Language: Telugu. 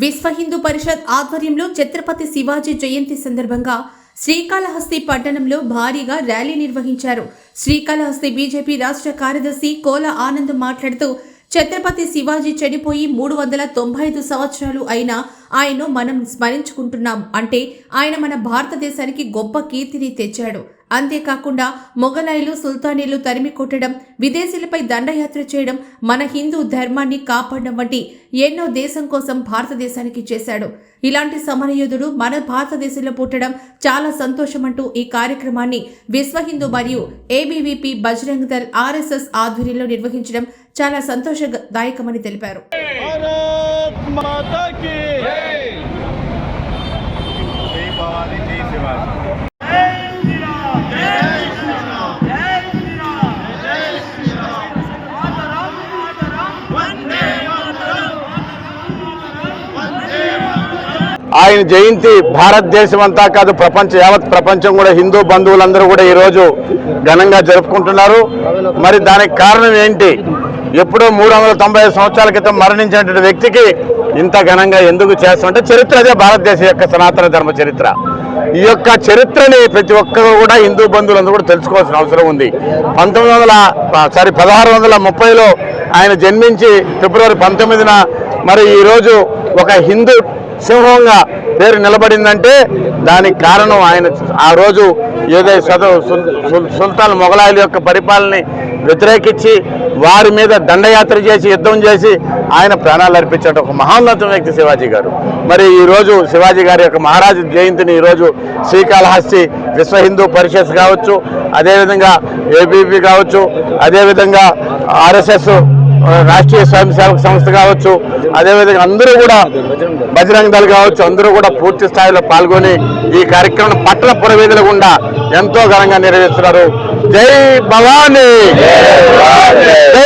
విశ్వ హిందూ పరిషత్ ఆధ్వర్యంలో ఛత్రపతి శివాజీ జయంతి సందర్భంగా శ్రీకాళహస్తి పట్టణంలో భారీగా ర్యాలీ నిర్వహించారు. శ్రీకాళహస్తి బీజేపీ రాష్ట్ర కార్యదర్శి కోల ఆనంద్ మాట్లాడుతూ ఛత్రపతి శివాజీ చనిపోయి మూడు వందల తొంభై ఐదు సంవత్సరాలు అయినా ఆయన్ను మనం స్మరించుకుంటున్నాం. అంటే ఆయన మన భారతదేశానికి గొప్ప కీర్తిని తెచ్చాడు. అంతేకాకుండా మొఘలాయిలు సుల్తానీలు తరిమి కొట్టడం విదేశీయులపై దండయాత్ర చేయడం మన హిందూ ధర్మాన్ని కాపాడడం వంటి ఎన్నో దేశం కోసం భారతదేశానికి చేశాడు. ఇలాంటి సమరయోధుడు మన భారతదేశంలో పుట్టడం చాలా సంతోషమంటూ ఈ కార్యక్రమాన్ని విశ్వ హిందూ మరియు ఏబీవీపీ బజరంగ్ దళ్ ఆర్ఎస్ఎస్ ఆధ్వర్యంలో నిర్వహించడం చాలా సంతోషదాయకమని తెలిపారు. ఆయన జయంతి భారతదేశం అంతా కాదు ప్రపంచ యావత్ ప్రపంచం కూడా హిందూ బంధువులందరూ కూడా ఈరోజు ఘనంగా జరుపుకుంటున్నారు. మరి దానికి కారణం ఏంటి? ఎప్పుడో మూడు వందల తొంభై సంవత్సరాల క్రితం మరణించినటువంటి వ్యక్తికి ఇంత ఘనంగా ఎందుకు చేస్తామంటే చరిత్ర అదే భారతదేశం యొక్క సనాతన ధర్మ చరిత్ర. ఈ యొక్క చరిత్రని ప్రతి ఒక్కరు కూడా హిందూ బంధువులందరూ కూడా తెలుసుకోవాల్సిన అవసరం ఉంది. పంతొమ్మిది వందల సారీ పదహారు వందల ముప్పైలో ఆయన జన్మించి ఫిబ్రవరి పంతొమ్మిదిన మరి ఈరోజు ఒక హిందూ సింహంగా పేరు నిలబడిందంటే దానికి కారణం ఆయన ఆ రోజు ఏదైతే సుల్- సుల్తాన్ మొఘలాయుల యొక్క పరిపాలనని వ్యతిరేకించి వారి మీద దండయాత్ర చేసి యుద్ధం చేసి ఆయన ప్రాణాలు అర్పించాడు ఒక మహోన్నత వ్యక్తి శివాజీ గారు. మరి ఈ రోజు శివాజీ గారి యొక్క మహారాజు జయంతిని ఈరోజు శ్రీకాళహస్తి విశ్వ హిందూ పరిషత్ కావచ్చు అదేవిధంగా ఏబీపీ కావచ్చు అదేవిధంగా ఆర్ఎస్ఎస్ రాష్ట్రీయ స్వయం సేవక సంస్థ కావచ్చు అదేవిధంగా అందరూ కూడా బజరంగ దళ్ కావచ్చు అందరూ కూడా పూర్తి స్థాయిలో పాల్గొని ఈ కార్యక్రమం పట్టణ పురవీధుల గుండా ఎంతో ఘనంగా నిర్వహిస్తున్నారు. జై భవానీ! జై